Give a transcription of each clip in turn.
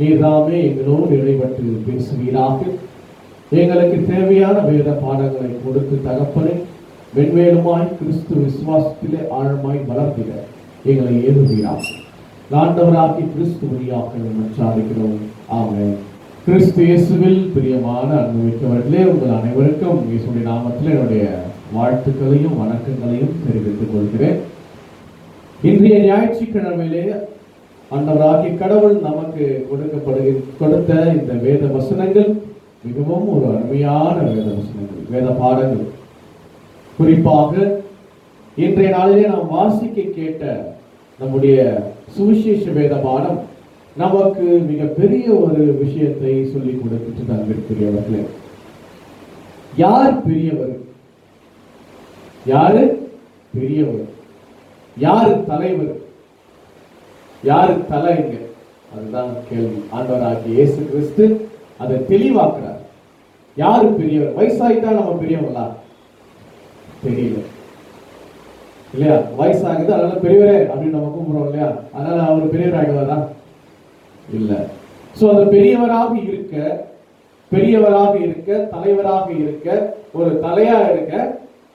நீர்தாமே எங்களோடு இடைப்பட்டு பேசுவீராக. எங்களுக்கு தேவையான வேத பாடங்களை கொடுத்து தகப்பனை வெண்வேலுமாய் கிறிஸ்து விசுவாசத்திலே ஆழமாய் வளர்த்திட எங்களை ஏதுவீராக. ஆண்டவராகி கிறிஸ்து வழியாக மன்றாடுகிறோம். ஆமென். கிறிஸ்து இயேசுவில் பிரியமான அனுபவிக்கவர்களே உங்கள் அனைவருக்கும் இயேசுடைய நாமத்தில் என்னுடைய வாழ்த்துக்களையும் வணக்கங்களையும் தெரிவித்துக் கொள்கிறேன். இன்றைய ஞாயிற்றுக்கிழமையிலே ஆண்டவராகிய கடவுள் நமக்கு கொடுக்கப்படுகிற கொடுத்த இந்த வேத வசனங்கள் மிகவும் ஒரு அருமையான வேத வசனங்கள் வேத பாடங்கள். குறிப்பாக இன்றைய நாளிலே நாம் வாசிக்க கேட்ட நம்முடைய சுவிசேஷ வேத பாடம் நமக்கு மிகப்பெரிய ஒரு விஷயத்தை சொல்லிக் கொடுக்கிட்டு அன்பிற்குரியவர்களே. யார் பெரியவர்? யாரு? பெரியவர். யாரு தலைவர்? யாரு தலைங்க அதுதான் கேள்வி. ஆண்டவராகிய இயேசு கிறிஸ்து அதை தெளிவாக்குறார். யாரு பெரியவர்? வயசாகிட்டா நம்ம பெரியவங்களா? தெரியல. இல்லையா? வயசாகுது அதனால பெரியவரே அப்படின்னு நம்ம கூப்பிடுறோம் இல்லையா? அதனால அவர் பெரியவர் ஆகிடுவாரா இல்ல. சோ அந்த பெரியவராக இருக்க பெரியவராக இருக்க தலைவராக இருக்க ஒரு தலையா இருக்க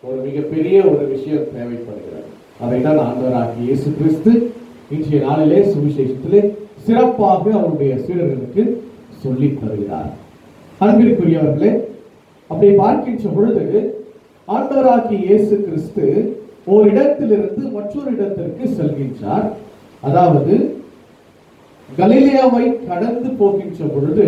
ஒரு மிகப்பெரிய ஒரு விஷயம் தேவைப்படுகிறது. அதை தான் ஆண்டவராகிய இயேசு கிறிஸ்து இன்றைய நாளிலே சுவிசேஷத்திலே சிறப்பாக அவருடைய சீடர்களுக்கு சொல்லி தருகிறார். அன்பிற்குரியவர்களே அப்படி பார்க்கின்ற பொழுது ஆண்டவராகிய இயேசு கிறிஸ்து ஒரு இடத்திலிருந்து மற்றொரு இடத்திற்கு செல்கின்றார். அதாவது கலிலியாவை கடந்து போகின்ற பொழுது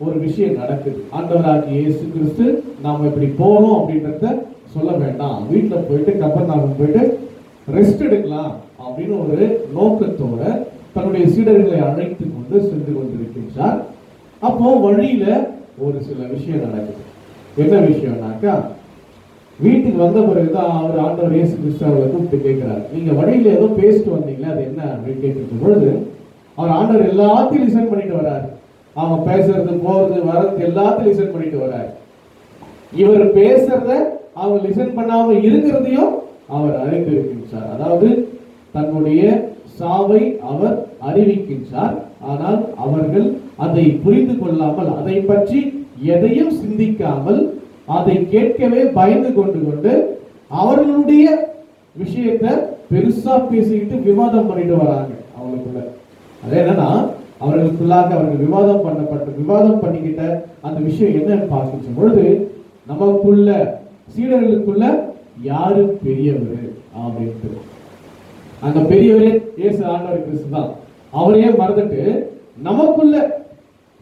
ஒரு விஷயம் நடக்குது. ஆண்டவராகிய இயேசு கிறிஸ்து நாம இப்படி போறோம் அப்படின்றத சொல்ல வேண்டாம். வீட்டில் போயிட்டு கப்பர் போயிட்டு ரெஸ்ட் எடுக்கலாம் அப்படின்னு ஒரு நோக்கத்தோட தன்னுடைய சீடர்களை அழைத்து கொண்டு சென்று கொண்டிருக்கின்றார். அப்போ வழியில ஒரு சில விஷயம் நடக்குது. என்ன விஷயம்னாக்கா வீட்டுக்கு வந்த பிறகுதான் அவர் ஆண்டவர் இயேசு கிறிஸ்து கூப்பிட்டு கேட்கிறார். நீங்க வழியில ஏதோ பேசிட்டு வந்தீங்களே? அது என்ன அப்படின்னு கேட்டிருக்கும் பொழுது அவர் ஆண்டவர் எல்லாத்தையும் லிசன் பண்ணிட்டு வர்றாரு அவன் பேசுறது போறது வர்றது எல்லாத்தையும் லிசன் பண்ணிட்டு வர்றாரு இவர் பேசுறத அவங்க லிசன் பண்ணாம இருக்கிறதையும் அவர் அறிந்திருக்கின்றார் அதாவது தன்னுடைய சாவை அவர் அறிவிக்கின்றார். ஆனால் அவர்கள் அதை புரிந்து கொள்ளாமல் அதை பற்றி எதையும் சிந்திக்காமல் அதை கேட்கவே பயந்து கொண்டு கொண்டு அவர்களுடைய விஷயத்தை பெருசா பேசிக்கிட்டு விவாதம் பண்ணிட்டு வராங்க அவங்களுக்குள்ள அது என்னன்னா அவர்களுக்குள்ளாக அவர்கள் விவாதம் பண்ணப்பட்ட விவாதம் பண்ணிக்கிட்ட அந்த விஷயம் என்னன்னு பார்க்கின்ற பொழுது நமக்குள்ள சீடர்களுக்குள்ள யாரு பெரியவர் அப்படின்ட்டு. அந்த பெரியவரே இயேசு ஆண்டவர் கிறிஸ்து தான் அவரையே மறந்துட்டு நமக்குள்ள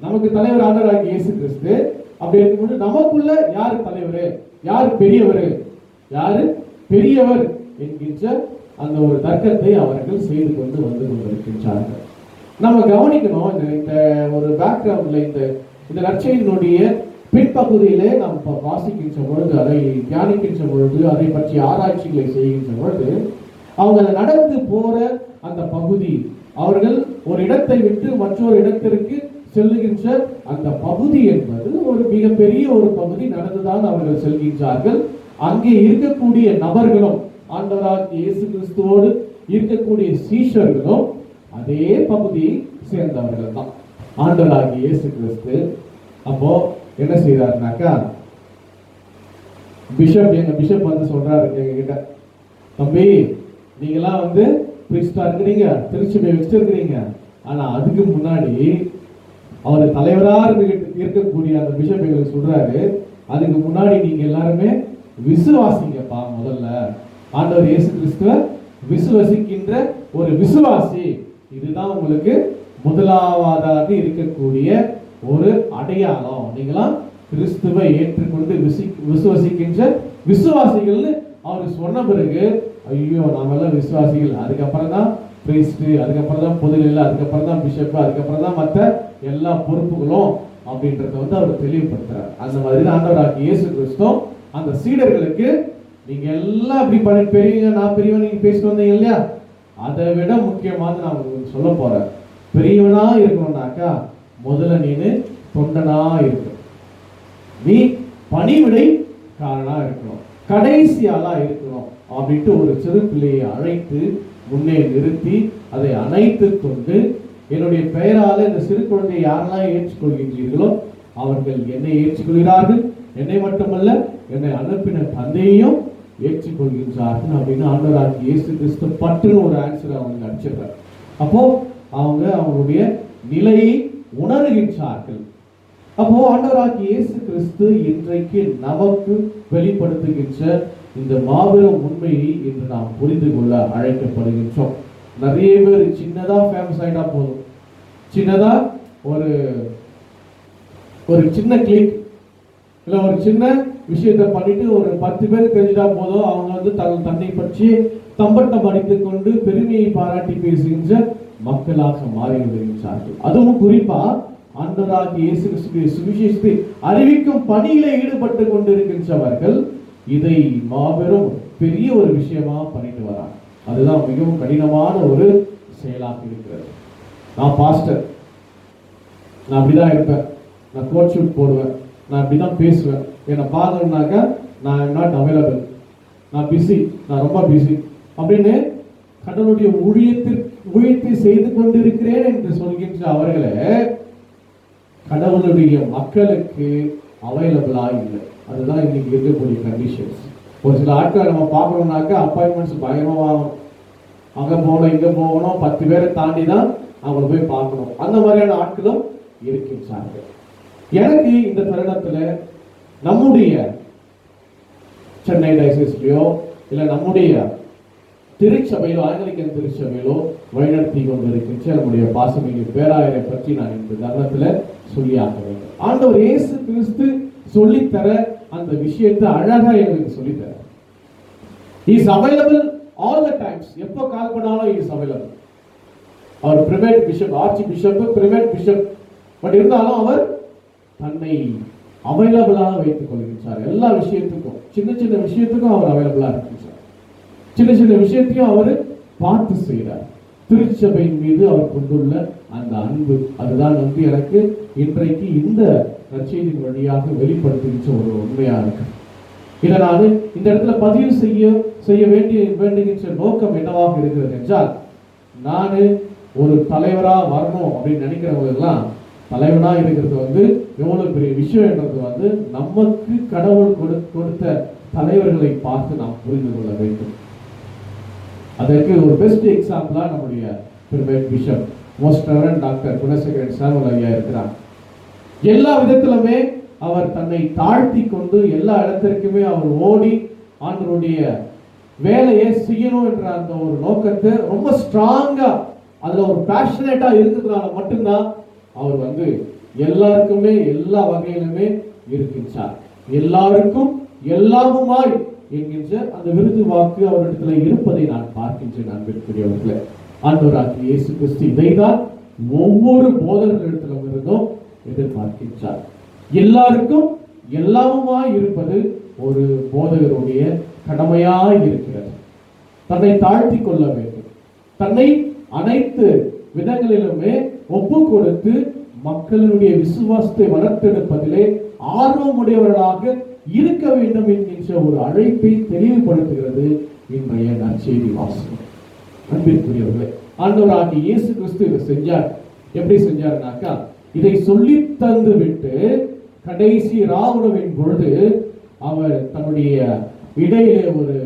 நமக்கு தலைவர் ஆண்டவராக இயேசு கிறிஸ்து அப்படி இருக்கும்போது நமக்குள்ள யார் தலைவர்? யார் பெரியவர்? யாரு? பெரியவர் என்கின்ற அந்த ஒரு தர்க்கத்தை அவர்கள் செய்து கொண்டு வந்து கொண்டிருக்கின்றார்கள். நம்ம கவனிக்கணும் இந்த இந்த ஒரு பேக்ரவுண்ட்ல இந்த இந்த நற்செய்தியினுடைய பின்பகுதியிலே நாம் வாசிக்கின்ற பொழுது அதை தியானிக்கின்ற பொழுது அதை பற்றி ஆராய்ச்சிகளை செய்கின்ற பொழுது அவங்க நடந்து போற அந்த பகுதி அவர்கள் ஒரு இடத்தை விட்டு மற்றொரு இடத்திற்கு செல்லுகின்ற அந்த பகுதி என்பது ஒரு மிகப்பெரிய ஒரு பகுதி நடந்துதான் அவர்கள் செல்கின்றார்கள். அங்கே இருக்கக்கூடிய நபர்களும் ஆண்டவராக இயேசு கிறிஸ்துவோடு இருக்கக்கூடிய சீஷர்களும் அதே பகுதியை சேர்ந்தவர்கள் தான் ஆண்டவராக இயேசு கிறிஸ்து. அப்போ என்ன செய்கிறாருனாக்கா பிஷப் எங்க பிஷப் வந்து சொல்றாரு எங்ககிட்ட தம்பி நீங்களாம் வந்து பிரிஸ்டா இருக்கிறீங்க திருச்சி வச்சிருக்கிறீங்க. ஆனா அதுக்கு முன்னாடி அவர் தலைவரா இருந்துகிட்டு இருக்கக்கூடிய அந்த பிஷப் எங்களுக்கு சொல்றாரு அதுக்கு முன்னாடி நீங்க எல்லாருமே விசுவாசிங்கப்பா முதல்ல. ஆண்டவர் இயேசு கிறிஸ்துவ விசுவசிக்கின்ற ஒரு விசுவாசி. இதுதான் உங்களுக்கு முதலாவதாக இருக்கக்கூடிய ஒரு அடையாளம். நீங்களாம் கிறிஸ்துவை ஏற்றுக்கொண்டு விசி விசுவசிக்கின்ற விசுவாசிகள்னு அவர் சொன்ன பிறகு ஐயோ நாமெல்லாம் விசுவாசிகள். அதுக்கப்புறம் தான் பிரைஸ்ட் அதுக்கப்புறம் தான் பொதுநிலை அதுக்கப்புறம் தான் பிஷப் அதுக்கப்புறம் தான் மற்ற எல்லா பொறுப்புகளும் அப்படின்றத வந்து அவர் தெளிவுபடுத்துறார். அந்த மாதிரி தான் ஆண்டவராகிய இயேசு கிறிஸ்துவம் அந்த சீடர்களுக்கு நீங்க எல்லாம் இப்படி பண்ணி பெரியவங்க நான் பெரியவன் நீங்க பேசிட்டு வந்தீங்க இல்லையா? அதை விட முக்கியமானது நான் உங்களுக்கு சொல்ல போறேன். பெரியவனா இருக்கணும்னாக்கா முதல்ல நீனு தொண்டனா இருக்கணும். நீ பணிவிடை காரனா இருக்கணும். கடைசியாளா இருக்கணும் அப்படின்ட்டு ஒரு சிறு பிள்ளையை அழைத்து முன்னே நிறுத்தி அதை அணைத்து கொண்டு என்னுடைய பெயரால இந்த சிறு குழந்தையை யாரெல்லாம் ஏற்றுக்கொள்கின்றீர்களோ அவர்கள் என்னை ஏற்றுக்கொள்கிறார்கள். என்னை மட்டுமல்ல என்னை அனுப்பின தந்தையையும் ஏற்றுக்கொள்கின்றார்கள் அப்படின்னு ஆண்டவராகி இயேசு கிறிஸ்து பட்டுன்னு ஒரு ஆன்சர் அவங்க அடிச்சிடுறார் அப்போ அவங்க அவங்களுடைய நிலையை உணர்கின்றார்கள். அப்போ ஆண்டவராக இயேசு கிறிஸ்து இன்றைக்கு நமக்கு வெளிப்படுத்துகின்ற இந்த மாபெரும் உண்மையை இன்று நாம் புரிந்து கொள்ள அழைக்கப்படுகின்றோம். நிறைய பேர் சின்னதா ஃபேமஸ் ஆயிட்டா போதும். சின்னதா ஒரு ஒரு சின்ன கிளிக் இல்ல ஒரு சின்ன விஷயத்தை பண்ணிட்டு ஒரு பத்து பேர் தெரிஞ்சிட்டா போதும். அவங்க வந்து தன் தன்னை பற்றி தம்பட்டம் அடித்துக் கொண்டு பெருமையை பாராட்டி பேசுகின்ற மக்களாக மாறி வருகின்றார்கள் அதுவும் குறிப்பா ஆண்டவராகிய இயேசு கிறிஸ்துவை சுவிசேஷத்தை அறிவிக்கும் பணியில ஈடுபட்டு கொண்டிருக்கின்றவர்கள் இதை மாபெரும் பெரிய ஒரு விஷயமா பண்ணிட்டு வராங்க. அதுதான் மிகவும் கடினமான ஒரு செயலாக இருக்கிறது. நான் பாஸ்டர் நான் அப்படிதான் இருப்பேன். நான் கோட் ஷூட் போடுவேன். நான் அப்படிதான் பேசுவேன். என்னை பார்க்கணும்னாக்க நான் நாட் அவைலபிள் நான் பிஸி நான் ரொம்ப பிஸி அப்படின்னு கடவுளுடைய ஊழியத்தில் ஊழியத்தை செய்து கொண்டிருக்கிறேன் என்று சொல்கின்ற அவர்களே கடவுளுடைய மக்களுக்கு அவைலபிளாக இல்லை. அதுதான் இன்னைக்கு இருக்கக்கூடிய கண்டிஷன்ஸ் ஒரு சில ஆட்களை நம்ம பார்க்கணும்னாக்கா அப்பாயின்மெண்ட்ஸ் பயமாக அங்கே போகணும் இங்கே போகணும் பத்து பேரை தாண்டி தான் அவங்களை போய் பார்க்கணும். அந்த மாதிரியான ஆட்களும் இருக்கின்றார்கள். எனக்கு இந்த தருணத்தில் நம்முடைய சென்னை டைசஸ்லயோ இல்லை நம்முடைய திருச்சபையிலோ ஆங்கிலிக்கன் திருச்சபையிலோ வழிநடத்தி கொண்டிருக்கின்ற நம்முடைய பாசமிகு பேராயரை பற்றி நான் இந்த தருணத்துல சொல்லியாக வேண்டும். ஆண்டவர் இயேசு கிறிஸ்து சொல்லித்தர அந்த விஷயத்தை அழகா எங்களுக்கு சொல்லித்தர is available all the times எப்போ கால் பண்ணாலும் is available our private bishop archbishop private bishop but இருந்தாலும் அவர் தன்னை அவைலபிளாக வைத்துக் கொள்கின்றார். எல்லா விஷயத்துக்கும் சின்ன சின்ன விஷயத்துக்கும் அவர் அவைலபிளாக இருக்கு சின்ன சின்ன விஷயத்தையும் அவர் பார்த்து செய்கிறார் திருச்சபையின் மீது அவர் கொண்டுள்ள அந்த அன்பு அதுதான் வந்து எனக்கு இன்றைக்கு இந்த நற்செய்தியின் வழியாக வெளிப்படுத்துகின்ற ஒரு உண்மையா இருக்கு. இதனால் இந்த இடத்துல பதிவு செய்ய செய்ய வேண்டிய வேண்டுகின்ற நோக்கம் என்னவாக இருக்கிறது என்றால் நான் ஒரு தலைவரா வரணும் அப்படின்னு நினைக்கிறவங்களெல்லாம் தலைவனா இருக்கிறது வந்து எவ்வளவு பெரிய விஷயம் என்றது வந்து நமக்கு கடவுள் கொடு கொடுத்த தலைவர்களை பார்த்து நாம் புரிந்து கொள்ள வேண்டும். அதற்கு ஒரு பெஸ்ட் எக்ஸாம்பிளாக நம்முடைய private bishop most doctor Gunasekaran Samuel ஐயா இருக்கிறார். எல்லா விதத்திலுமே அவர் தன்னை தாழ்த்தி கொண்டு எல்லா இடத்திற்குமே அவர் ஓடி ஆண்டருடைய வேலையை செய்யணும் என்ற அந்த ஒரு நோக்கத்தை ரொம்ப ஸ்ட்ராங்கா அதுல ஒரு பேஷனேட்டா இருக்கிறதுனால மட்டும்தான் அவர் வந்து எல்லாருக்குமே எல்லா வகையிலுமே இருக்கின்றார். எல்லாருக்கும் எல்லாமுமாய் என்கின்ற அந்த விருது வாக்கு அவரிடத்துல இருப்பதை நான் பார்க்கின்றேன் அன்பிற்குரியவர்களே ஆண்டவராகிய இயேசு கிறிஸ்து இதைதான் ஒவ்வொரு போதகர்களிடத்திலும் இருந்தும் எதிர்பார்க்கின்றார். எல்லாருக்கும் எல்லாமுமாய் இருப்பது ஒரு போதகருடைய கடமையாய் இருக்கிறது. தன்னை தாழ்த்தி கொள்ள வேண்டும். தன்னை அனைத்து விதங்களிலுமே ஒப்பு கொடுத்து மக்களுடைய விசுவாசத்தை வளர்த்தெடுப்பதிலே ஆர்வமுடையவர்களாக இருக்க வேண்டும் என்கின்ற ஒரு அழைப்பை தெளிவுபடுத்துகிறது இன்றைய நற்செய்தி வாசகம். அன்பிற்குரியவர்களே ஆண்டவராகிய இயேசு கிறிஸ்து இதை செஞ்சார். எப்படி செஞ்சாருனாக்கா இதை சொல்லி தந்து விட்டு கடைசி ராவணவின் பொழுது அவர் தன்னுடைய இடையிலே ஒரு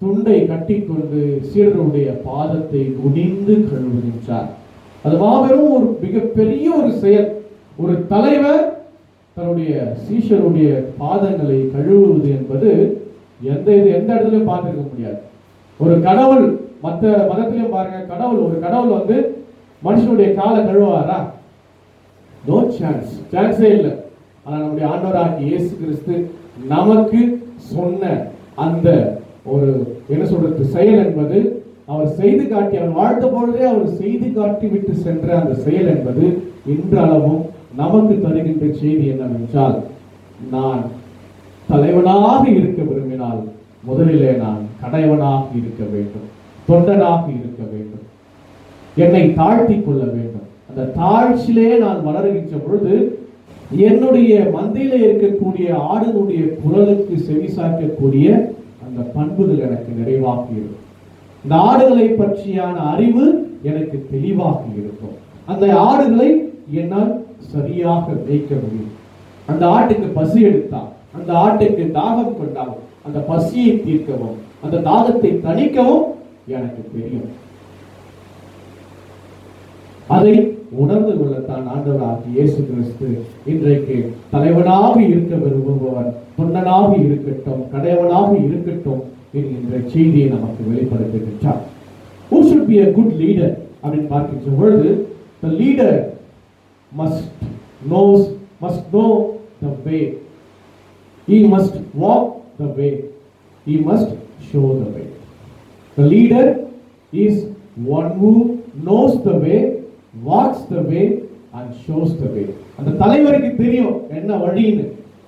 துண்டை கட்டிக்கொண்டு சீடருடைய பாதத்தை முடிந்து கழுவுகின்றார் அது மாபெரும் ஒரு மிகப்பெரிய ஒரு செயல். ஒரு தலைவர் தன்னுடைய சீஷருடைய பாதங்களை கழுவுவது என்பது எந்த இது எந்த இடத்துலையும் பார்த்துருக்க முடியாது. ஒரு கடவுள் மற்ற மதத்திலையும் பாருங்க கடவுள் ஒரு கடவுள் வந்து மனுஷனுடைய காலை கழுவாரா நோ சான்ஸ் சான்ஸே இல்லை. ஆனால் நம்முடைய ஆண்டவராகிய இயேசு கிறிஸ்து நமக்கு சொன்ன அந்த ஒரு என்ன சொல்றது செயல் என்பது அவர் செய்து காட்டி அவர் வாழ்ந்த பொழுதே அவர் செய்து காட்டி விட்டு சென்ற அந்த செயல் என்பது இன்றளவும் நமக்கு தருகின்ற செய்தி என்னவென்றால் நான் தலைவனாக இருக்க விரும்பினால் முதலிலே நான் கடைவனாக இருக்க வேண்டும் தொண்டனாக இருக்க வேண்டும் என்னை தாழ்த்தி கொள்ள வேண்டும். அந்த தாழ்ச்சியிலே நான் வளருகின்ற பொழுது என்னுடைய மந்தையில இருக்கக்கூடிய ஆடுனுடைய குரலுக்கு செவிசாய்க்கக்கூடிய அந்த பண்புகள் எனக்கு நிறைவாக இருக்கும். இந்த ஆடுகளை பற்றியான அறிவு எனக்கு தெளிவாக இருக்கும். அந்த ஆடுகளை என்னால் சரியாக மேய்க்க முடியும். அந்த ஆட்டுக்கு பசி எடுத்தான் அந்த ஆட்டுக்கு தாகம் கொண்டால் அந்த பசியை தீர்க்கவும் அந்த தாகத்தை தணிக்கவும் எனக்கு தெரியும். அதை உணர்ந்து கொள்ளத்தான் ஆண்டவராக இயேசு கிறிஸ்து இன்றைக்கு தலைவனாக இருக்க விரும்புபவன் தொண்டனாக இருக்கட்டும் கடையவனாக இருக்கட்டும் என்கின்ற செய்தியை நமக்கு வெளிப்படுத்துகின்றார். Who should be அப்படின்னு பார்க்கின்ற பொழுது the must knows must know the way. He must walk the way. He must show the way. The leader is one who knows the way walks the way and shows the way. அந்த தலைவருக்கு தெரியும் என்ன வழின்னு.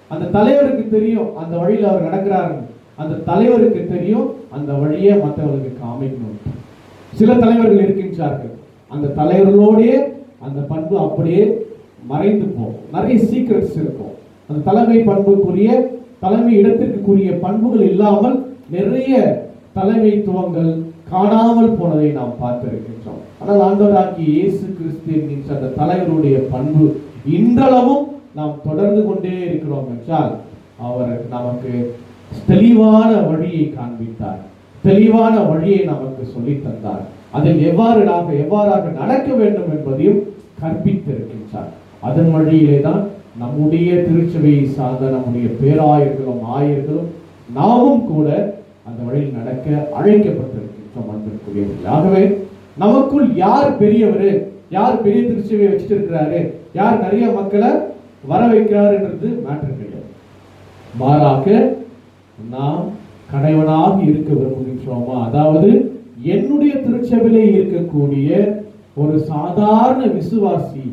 அந்த தலைவருக்கு தெரியும் அந்த வழியில் அவர் நடக்கிறாருன்னு. அந்த தலைவருக்கு தெரியும் அந்த வழியை மற்றவர்களுக்கு காமிக்கணும். சில தலைவர்கள் இருக்கின்றார்கள். அந்த தலைவர்களோடயே அந்த பண்பு அப்படியே மறைந்து போகும். நிறைய சீக்ரெட்ஸ் இருக்கும். அந்த தலைமை பண்புக்குரிய தலைமை இடத்திற்குரிய பண்புகள் இல்லாமல் நிறைய தலைமைத்துவங்கள் காணாமல் போனதை நாம் பார்த்திருக்கின்றோம். ஆனால் ஆண்டவராகி இயேசு கிறிஸ்து என்கின்ற அந்த தலைவருடைய பண்பு இன்றளவும் நாம் தொடர்ந்து கொண்டே இருக்கிறோம் என்றால் அவர் நமக்கு தெளிவான வழியை காண்பித்தார். தெளிவான வழியை நமக்கு சொல்லித் தந்தார் அதில் எவ்வாறு நாம் எவ்வாறாக நடக்க வேண்டும் என்பதையும் கற்பித்திருக்கின்றார். அதன் வழியிலே தான் நம்முடைய திருச்சபையை சார்ந்த நம்முடைய பேராயர்களும் ஆயர்களும் நாமும் கூட அந்த வழியில் நடக்க அழைக்கப்பட்டிருக்கின்றோம் அன்பிற்குரியவர்கள். ஆகவே நமக்குள் யார் பெரியவர் யார் பெரிய திருச்சபையை வச்சுட்டு இருக்கிறாரு யார் நிறைய மக்களை வர வைக்கிறாருன்றது மேட்டர் கிடையாது. மாறாக நாம் கடைவனாக இருக்க விரும்புகின்றோமா? அதாவது என்னுடைய திருச்சபையிலே இருக்கக்கூடிய ஒரு சாதாரண விசுவாசி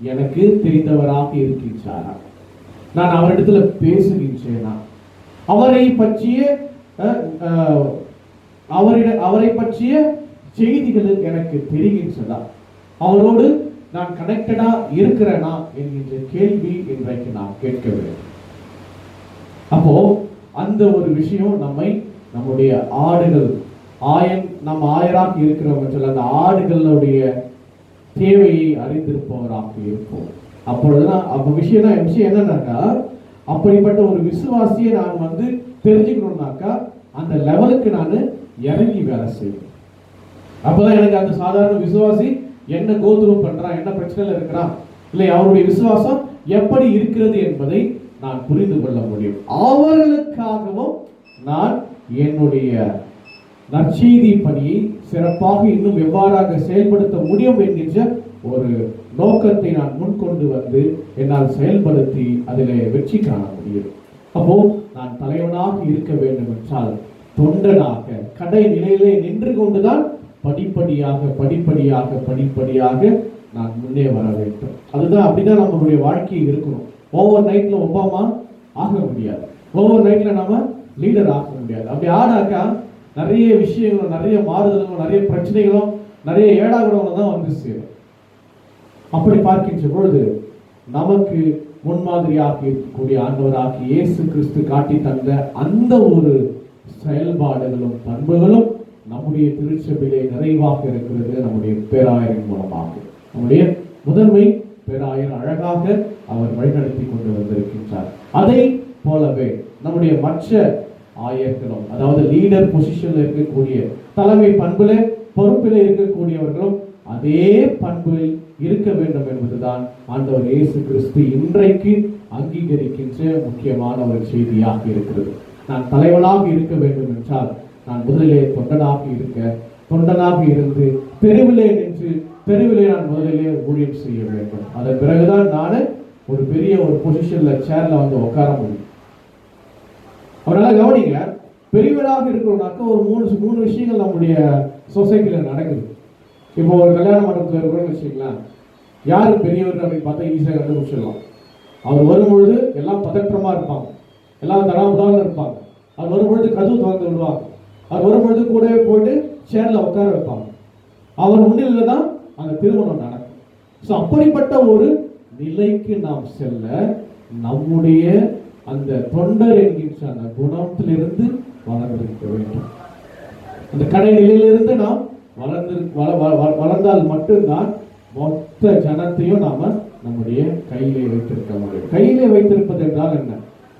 எனக்கு தெரிந்தவராக இருக்கின்றாரா. நான் அவரிடத்துல பேசுகின்றேனா? அவரை பற்றிய அவரிட அவரை பற்றிய செய்திகள் எனக்கு தெரிகின்றதா? அவரோடு நான் கனெக்டடா இருக்கிறேனா என்கின்ற கேள்வி இன்றைக்கு நாம் கேட்க வேண்டும். அப்போ அந்த ஒரு விஷயம் நம்மை நம்முடைய ஆடுகள் ஆயன் நம்ம ஆயராக இருக்கிறவற்றில் அந்த ஆடுகளுடைய தேவையை அறிந்திருப்பவராக இருப்போம். அப்பொழுதுதான் அப்ப விஷயம் விஷயம் என்னன்னாக்கா அப்படிப்பட்ட ஒரு விசுவாசியை நான் வந்து தெரிஞ்சுக்கணும்னாக்கா அந்த லெவலுக்கு நான் இறங்கி வேலை செய்வேன். அப்பதான் எனக்கு அந்த சாதாரண விசுவாசி என்ன கோதுரம் பண்றான் என்ன பிரச்சனையில் இருக்கிறான் இல்லை அவருடைய விசுவாசம் எப்படி இருக்கிறது என்பதை நான் புரிந்து கொள்ள முடியும். அவர்களுக்காகவும் நான் என்னுடைய நற்செய்தி பணியை சிறப்பாக இன்னும் எவ்வாறாக செயல்படுத்த முடியும் என்கின்ற ஒரு நோக்கத்தை நான் முன்கொண்டு வந்து என்னால் செயல்படுத்தி அதில் வெற்றி காண முடியும். அப்போ நான் தலைவனாக இருக்க வேண்டும் என்றால் தொண்டனாக கடை நிலையிலே நின்று கொண்டுதான் படிப்படியாக படிப்படியாக படிப்படியாக நான் முன்னே வர வேண்டும். அதுதான் அப்படிதான் நம்மளுடைய வாழ்க்கை இருக்கணும். ஓவர் நைட்ல ஒபாமா ஆக முடியாது. ஓவர் நைட்ல நம்ம லீடர் ஆக முடியாது. அப்படி ஆனாக்கா நிறைய விஷயங்களும் நிறைய மாறுதல்களும் நிறைய பிரச்சனைகளும் நிறைய ஏடாகுடங்களும் தான் வந்து சேரும். அப்படி பார்க்கின்ற பொழுது நமக்கு முன்மாதிரியாக இருக்கக்கூடிய ஆண்டவராக இயேசு கிறிஸ்து காட்டி தந்த அந்த ஒரு செயல்பாடுகளும் பண்புகளும் நம்முடைய திருச்சபையிலே நிறைவாக இருக்கிறது நம்முடைய பேராயரின் மூலமாக. நம்முடைய முதன்மை பேராயர் அழகாக அவர் வழிநடத்தி கொண்டு வந்திருக்கின்றார். அதை போலவே நம்முடைய மற்ற ஆயர்களும் அதாவது லீடர் பொசிஷனில் இருக்கக்கூடிய தலைமை பண்பில் பொறுப்பில் இருக்கக்கூடியவர்களும் அதே பண்பில் இருக்க வேண்டும் என்பதுதான் ஆண்டவர் இயேசு கிறிஸ்து இன்றைக்கு அங்கீகரிக்கின்ற முக்கியமான ஒரு செய்தியாக இருக்கிறது. நான் தலைவனாக இருக்க வேண்டும் என்றால் நான் முதலிலே தொண்டனாக இருக்க தொண்டனாக இருந்து தெருவிலே நின்று தெருவிலே நான் முதலிலே ஊழியம் செய்ய வேண்டும். அதன் பிறகுதான் நான் ஒரு பெரிய ஒரு பொசிஷனில் சேரில் வந்து உட்கார முடியும். அவரெல்லாம் கவனிங்க பெரியவராக இருக்கிறோம்னாக்க ஒரு மூணு மூணு விஷயங்கள் நம்முடைய சொசைட்டியில் நடக்குது. இப்போ ஒரு கல்யாண மண்டபத்தில் இருக்கிறோம்னு வச்சுக்கலாம் யார் பெரியவர் அப்படின்னு பார்த்தா ஈஸியாக கண்டுபிடிச்சிடலாம். அவர் வரும்பொழுது எல்லாம் பதற்றமாக இருப்பாங்க. எல்லாம் தடாபுடான்னு இருப்பாங்க. அவர் வரும்பொழுது கதவு திறந்து விடுவாங்க. அவர் வரும்பொழுது கூடவே போயிட்டு சேரில் உட்கார வைப்பாங்க. அவர் முன்னிலையில் தான் அந்த திருமணம் நடக்கும். ஸோ அப்படிப்பட்ட ஒரு நிலைக்கு நாம் செல்ல நம்முடைய அந்த தொண்டர் என்கின்ற அந்த குணத்திலிருந்து வளர்ந்திருக்க வேண்டும். அந்த கடைநிலையிலிருந்து நாம் வளர்ந்து வள- வளர்ந்தால் மட்டும்தான் மொத்த ஜனத்தையும் நாம நம்முடைய கையிலே வைத்திருக்க முடியும். கையிலே வைத்திருப்பது என்றால் என்ன?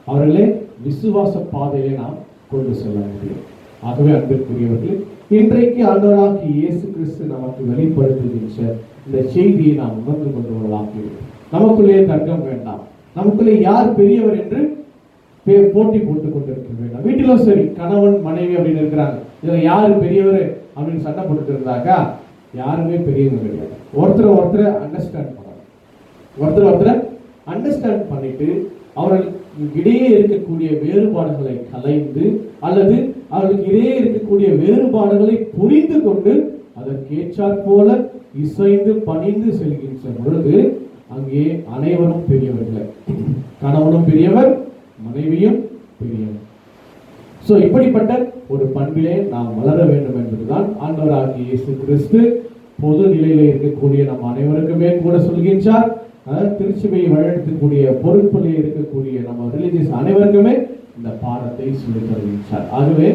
அவர்களே விசுவாச பாதையை நாம் கொண்டு செல்ல முடியும். ஆகவே அன்பிற்குரியவர்கள் இன்றைக்கு ஆண்டவராகி இயேசு கிறிஸ்து நமக்கு வெளிப்படுத்துகின்ற இந்த செய்தியை நாம் உணர்ந்து கொண்டு வரலாக நமக்குள்ளேயே தர்க்கம் வேண்டாம். நமக்குள்ளே யார் பெரியவர் என்று பே- போட்டி போட்டுக் கொண்டிருக்க வேண்டாம். வீட்டிலும் சரி கணவன் மனைவி அப்படின்னு இருக்கிறாங்க. இதுல யாரு பெரியவர் அப்படின்னு சண்டை போட்டுட்டு இருந்தாக்கா யாருமே பெரியவங்க கிடையாது. ஒருத்தர் ஒருத்தரை அண்டர்ஸ்டாண்ட் பண்ணணும். ஒருத்தர் ஒருத்தரை அண்டர்ஸ்டாண்ட் பண்ணிட்டு அவர்கள் இடையே இருக்கக்கூடிய வேறுபாடுகளை கலைந்து அல்லது அவர்களுக்கு இடையே இருக்கக்கூடிய வேறுபாடுகளை புரிந்து கொண்டு அதற்கேற்றாற் போல இசைந்து பணிந்து செல்கின்ற பொழுது அங்கே அனைவரும் பெரியவர்கள். கணவனும் பெரியவர் மனைவியும் பெரியவர். ஸோ இப்படிப்பட்ட ஒரு பண்பிலே நாம் வளர வேண்டும் என்பதுதான் ஆண்டவராகிய இயேசு கிறிஸ்து பொது நிலையில இருக்கக்கூடிய நம் அனைவருக்குமே கூட சொல்கின்றார். அஹ், திருச்சபையை வழிநடத்தக்கூடிய பொறுப்பிலே இருக்கக்கூடிய நம்ம ரிலீஜியஸ் அனைவருக்குமே இந்த பாடத்தை சொல்லித் தருகின்றார். ஆகவே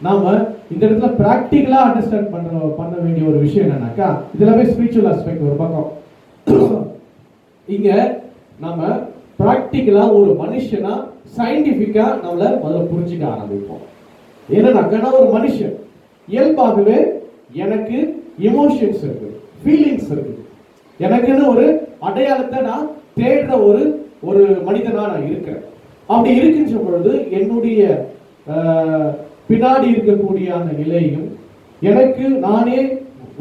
நாம இந்த இடத்துல பிராக்டிக்கலா அண்டர்ஸ்டாண்ட் பண்ற பண்ண வேண்டிய ஒரு விஷயம் என்னன்னாக்கா இதெல்லாமே ஸ்பிரிச்சுவல் ஆஸ்பெக்ட் ஒரு பக்கம். இங்க நம்ம ப்ராக்டிக்கலா ஒரு மனுஷனா சயின்டிபிக்கா நம்மள முதல்ல புரிஞ்சுக்க ஆரம்பிப்போம். ஏன்னாக்கா நான் ஒரு மனுஷன். இயல்பாகவே எனக்கு எமோஷன்ஸ் இருக்கு ஃபீலிங்ஸ் இருக்கு. எனக்குன்னு ஒரு அடையாளத்தை நான் தேடுற ஒரு ஒரு மனிதனா நான் இருக்கிறேன். அப்படி இருக்கின்ற பொழுது என்னுடைய பின்னாடி இருக்கக்கூடிய அந்த நிலையும் எனக்கு நானே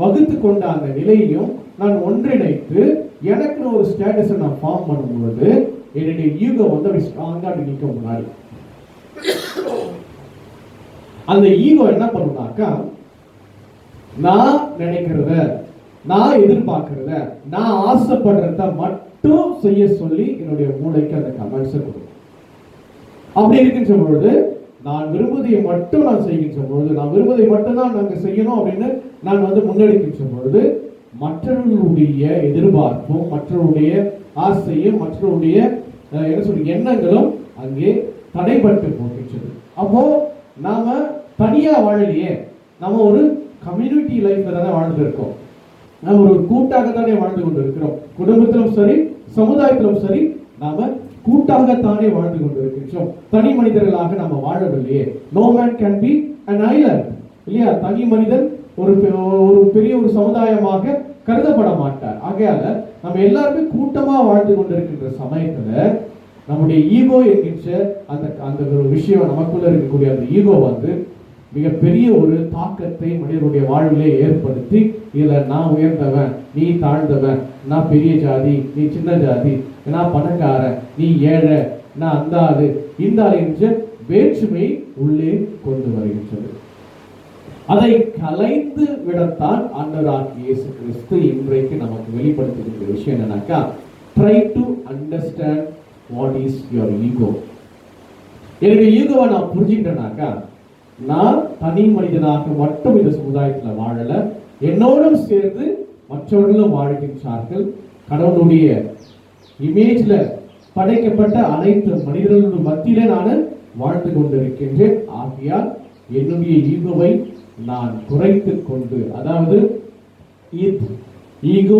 வகுத்து கொண்ட அந்த நிலையையும் நான் ஒன்றிணைத்து எனக்குன்னு ஒரு ஸ்டேட்டஸை நான் ஃபார்ம் பண்ணும்பொழுது என்னுடைய ஈகோ வந்து அப்படி ஸ்ட்ராங்காக அப்படி நிற்கும் முன்னாடி. அந்த ஈகோ என்ன பண்ணுனாக்கா நான் நினைக்கிறத நான் எதிர்பார்க்கிறத நான் ஆசைப்படுறத மட்டும் செய்ய சொல்லி என்னுடைய மூளைக்கு அந்த கமெண்ட்ஸை கொடுக்கும். அப்படி இருக்கின்ற பொழுது நான் விரும்புவதை மட்டும் நான் செய்கின்ற பொழுது நான் விரும்புவதை மட்டும் தான் நாங்கள் செய்யணும் அப்படின்னு நான் வந்து முன்னெடுக்கின்ற பொழுது மற்றவர்களுடைய எதிர்பார்ப்பும் மற்றவருடைய ஆசையும் மற்றவருடைய என்ன சொல்ற எண்ணங்களும் அங்கே தடைபட்டு போகின்றது. அப்போ நாம தனியா வாழலையே நம்ம ஒரு கம்யூனிட்டி லைஃப்ல தானே வாழ்ந்து இருக்கோம் நாம் ஒரு கூட்டாக தானே வாழ்ந்து கொண்டு இருக்கிறோம் குடும்பத்திலும் சரி சமுதாயத்திலும் சரி நாம கூட்டாகத்தானே வாழ்ந்து கொண்டு இருக்கின்றோம் தனி மனிதர்களாக நம்ம வாழவில்லையே. No man can be an island இல்லையா? தனி மனிதன் ஒரு பெ- ஒரு பெரிய ஒரு சமுதாயமாக கருதப்பட மாட்டார். ஆகையால நம்ம எல்லாருமே கூட்டமா வாழ்ந்து கொண்டிருக்கின்ற சமயத்துல நம்முடைய ஈகோ என்கின்ற அந்த அந்த ஒரு விஷயம் நமக்குள்ள இருக்கக்கூடிய அந்த ஈகோ வந்து மிகப்பெரிய ஒரு தாக்கத்தை மனிதனுடைய வாழ்விலே ஏற்படுத்தி இதில் நான் உயர்ந்தவன் நீ தாழ்ந்தவன் நான் பெரிய ஜாதி நீ சின்ன ஜாதி நான் பணக்காரன் நீ ஏழை நான் அந்த ஆளு இந்த ஆளு என்ற வேற்றுமை உள்ளே கொண்டு வருகின்றது. அதை கலைந்து விடத்தான் ஆண்டவராகிய இயேசு கிறிஸ்து இன்றைக்கு நமக்கு வெளிப்படுத்துகின்ற விஷயம் என்னன்னாக்கா try to understand what is your ego என்னுடைய ஈகோவை நான் புரிஞ்சுக்கிட்டேனாக்கா நான் தனி மனிதனாக மட்டும் இந்த சமுதாயத்தில் வாழல. என்னோடும் சேர்ந்து மற்றவர்களும் வாழ்கின்றார்கள். கடவுளுடைய இமேஜில் படைக்கப்பட்ட அனைத்து மனிதர்களுடைய மத்தியிலே நான் வாழ்ந்து கொண்டிருக்கின்றேன். ஆகையால் என்னுடைய ஈகோவை நான் குறைத்துக் கொண்டு அதாவது ஈகோ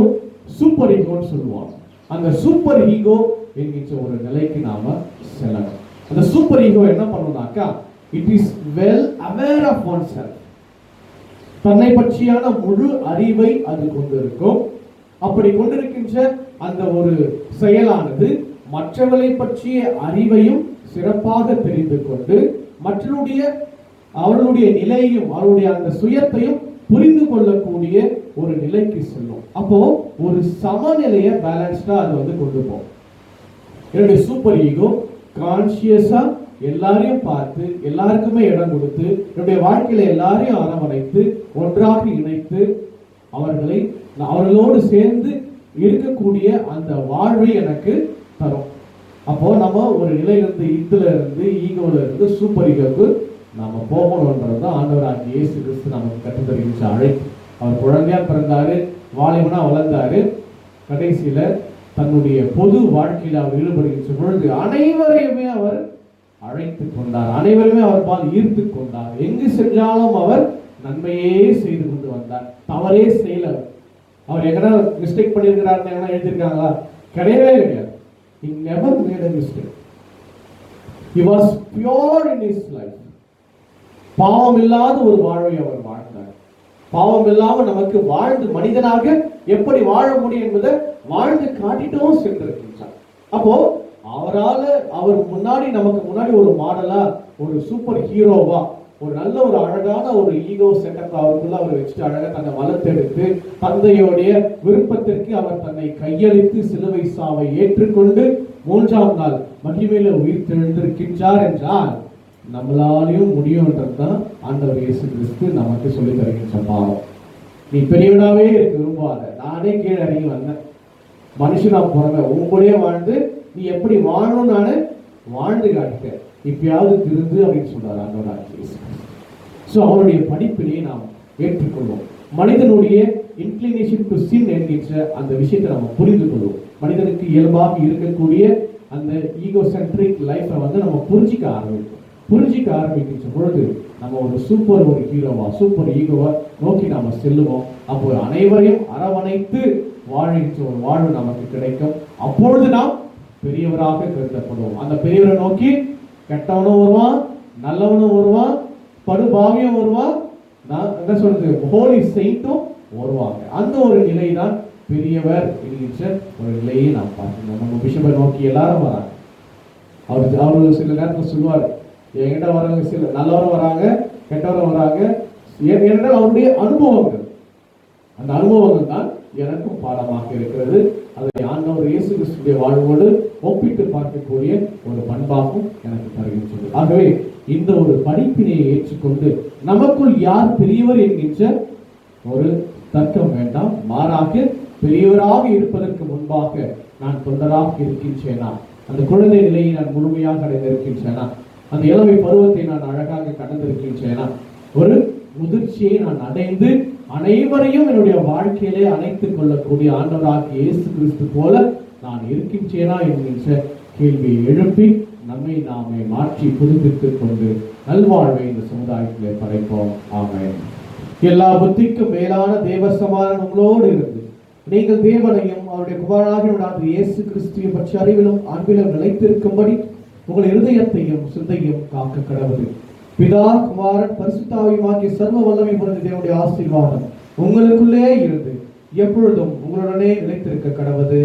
சூப்பர் ஈகோன்னு சொல்லுவாங்க அந்த சூப்பர் ஈகோ என்கின்ற ஒரு நிலைக்கு நாம செல்லணும். அந்த சூப்பர் ஈகோ என்ன பண்ணுனாக்கா it is well aware of oneself தன்னை பற்றியான முழு அறிவை அது கொண்டிருக்கும். அப்படி கொண்டிருக்கின்ற அந்த ஒரு செயலானது மற்றவர்களை பற்றிய அறிவையும் சிறப்பாக தெரிந்து கொண்டு மற்றவருடைய அவர்களுடைய நிலையையும் அவருடைய அந்த சுயத்தையும் புரிந்து கொள்ளக்கூடிய ஒரு நிலைக்கு செல்லும். அப்போ ஒரு சமநிலையை பேலன்ஸ்டா அது வந்து கொண்டு போகும். என்னுடைய சூப்பர் ஈகோ கான்சியஸா எல்லாரையும் பார்த்து எல்லாருக்குமே இடம் கொடுத்து என்னுடைய வாழ்க்கையில எல்லாரையும் அரவணைத்து ஒன்றாக இணைத்து அவர்களை அவர்களோடு சேர்ந்து இருக்கக்கூடிய அந்த வாழ்வை எனக்கு தரும். அப்போ நம்ம ஒரு நிலையிலிருந்து இதுல இருந்து ஈகோல இருந்து சூப்பர் ஈகோக்கு நாம் போகணுன்றது தான் ஆண்டவராகிய இயேசு கிறிஸ்து நமக்கு கற்றுத்தருகின்ற அழைப்பு. அவர் குழந்தையாக பிறந்தாரு வாலிபனாக வளர்ந்தாரு கடைசியில் தன்னுடைய பொது வாழ்க்கையில் அவர் ஈடுபடுகின்ற பொழுது அனைவரையுமே அவர் அழைத்து கொண்டார். அனைவருமே அவர் பால் ஈர்த்து கொண்டார். எங்கு சென்றாலும் அவர் நன்மையே செய்து கொண்டு வந்தார். தவறே செய்யல அவர். எங்கனா எங்கன்னா மிஸ்டேக் பண்ணியிருக்கிறாருன்னு எங்கன்னா எழுதியிருக்காங்களா? கிடையவே கிடையாது. He ever made a mistake he was pure in his life பாவம் இல்லாத ஒரு வாழ்வை அவர் வாழ்ந்தார். பாவம் இல்லாம நமக்கு வாழ்ந்து மனிதனாக எப்படி வாழ முடியும் என்பதை வாழ்ந்து காட்டிட்டும் சென்றிருக்கின்றார். அப்போ அவரால் அவர் முன்னாடி நமக்கு முன்னாடி ஒரு மாடலா ஒரு சூப்பர் ஹீரோவா ஒரு நல்ல ஒரு அழகான ஒரு ஈகோ செட்டப் அவருக்குள்ள அவர் வச்சுட்டு அழகாக தன்னை வளர்த்தெடுத்து தந்தையோடைய விருப்பத்திற்கு அவர் தன்னை கையளித்து சிலுவை சாவை ஏற்றுக்கொண்டு மூன்றாம் நாள் மகிமையில உயிர் தெழுந்திருக்கின்றார் என்றால் நம்மளாலையும் முடியும்ன்றது தான் ஆண்டவர் இயேசு கிறிஸ்து நமக்கு சொல்லி தருகின்ற பாவம் நீ பெரியவனாவே இருக்க விரும்பாத. நானே கீழே இறங்கி வந்தேன். மனுஷனா பிறந்த உங்களே வாழ்ந்து நீ எப்படி வாழணும் நானு வாழ்ந்து காட்டுட்டேன். இப்பயாவது திருந்து அப்படின்னு சொல்றாரு ஆண்டவர் இயேசு ஸோ அவருடைய படிப்பிலேயே நாம் ஏற்றுக்கொள்வோம். மனிதனுடைய இன்க்ளினேஷன் டு சின் என்கின்ற அந்த விஷயத்தை நம்ம புரிந்து கொள்வோம். மனிதனுக்கு இயல்பாக இருக்கக்கூடிய அந்த ஈகோ சென்ட்ரிக் லைஃப்பை வந்து நம்ம புரிஞ்சிக்க ஆரம்பிப்போம். புரிஞ்சிக்க ஆரம்பிக்கின்ற பொழுது நம்ம ஒரு சூப்பர் ஒரு ஹீரோவா சூப்பர் ஈகோவா நோக்கி நாம செல்லுவோம். அப்போ அனைவரையும் அரவணைத்து வாழ்கின்ற ஒரு வாழ்வு நமக்கு கிடைக்கும். அப்பொழுது நாம் பெரியவராக கருதப்படுவோம். அந்த பெரியவரை நோக்கி கெட்டவனும் வருவான் நல்லவனும் வருவான் படுபாவியும் வருவான் நான் என்ன சொல்றது ஹோலி செயிட்டும் வருவாங்க. அந்த ஒரு நிலை தான் பெரியவர் என்கின்ற ஒரு நிலையை நாம் பார்க்கணும் நம்ம பிஷப்பை நோக்கி எல்லாரும் வராங்க. அவர் அவர் சில நேரத்தில் சொல்லுவார் என்கிட்ட வரவங்க சில நல்லவரும் வராங்க கெட்டவரும் வராங்க. ஏன் ஏனென்றால் அவருடைய அனுபவங்கள். அந்த அனுபவங்கள் தான் எனக்கும் பாடமாக இருக்கிறது. அதை ஆண்டவர் இயேசு கிறிஸ்துடைய வாழ்வோடு ஒப்பிட்டு பார்க்கக்கூடிய ஒரு பண்பாகவும் எனக்கு தருகின்றது. ஆகவே இந்த ஒரு படிப்பினை ஏற்றுக்கொண்டு நமக்குள் யார் பெரியவர் என்கின்ற ஒரு தர்க்கம் வேண்டாம். மாறாக பெரியவராக இருப்பதற்கு முன்பாக நான் தொண்டராக இருக்கின்றேனா? அந்த குழந்தை நிலையை நான் முழுமையாக அடைந்திருக்கின்றேனா? அந்த இளமை பருவத்தை நான் அழகாக கடந்திருக்கின்றேனா? ஒரு முதிர்ச்சியை நான் அடைந்து அனைவரையும் என்னுடைய வாழ்க்கையிலே அணைத்துக் கொள்ளக்கூடிய ஆண்டவராக இயேசு கிறிஸ்து போல நான் இருக்கின்றேனா என்கின்ற கேள்வியை எழுப்பி நம்மை நாமே மாற்றி புதுப்பித்துக் கொண்டு நல்வாழ்வை இந்த சமுதாயத்திலே படைப்போம். ஆமேன். எல்லா புத்திக்கும் மேலான தேவ சமாதானம் உங்களோடு இருந்து நீங்கள் தேவனையும் அவருடைய குமாரனாகிய இயேசு கிறிஸ்துவை பற்றி அறிவிலும் அன்பிலும் நிலைத்திருக்கும்படி உங்கள் இருதயத்தையும் சிந்தையும் காக்க கடவுது பிதா குமாரன் பரிசுத்தாவியுமாகிய சர்வ வல்லமை பொருந்த தேவனுடைய ஆசீர்வாதம் உங்களுக்குள்ளே இருந்து எப்பொழுதும் உங்களுடனே நிலைத்திருக்க கடவுது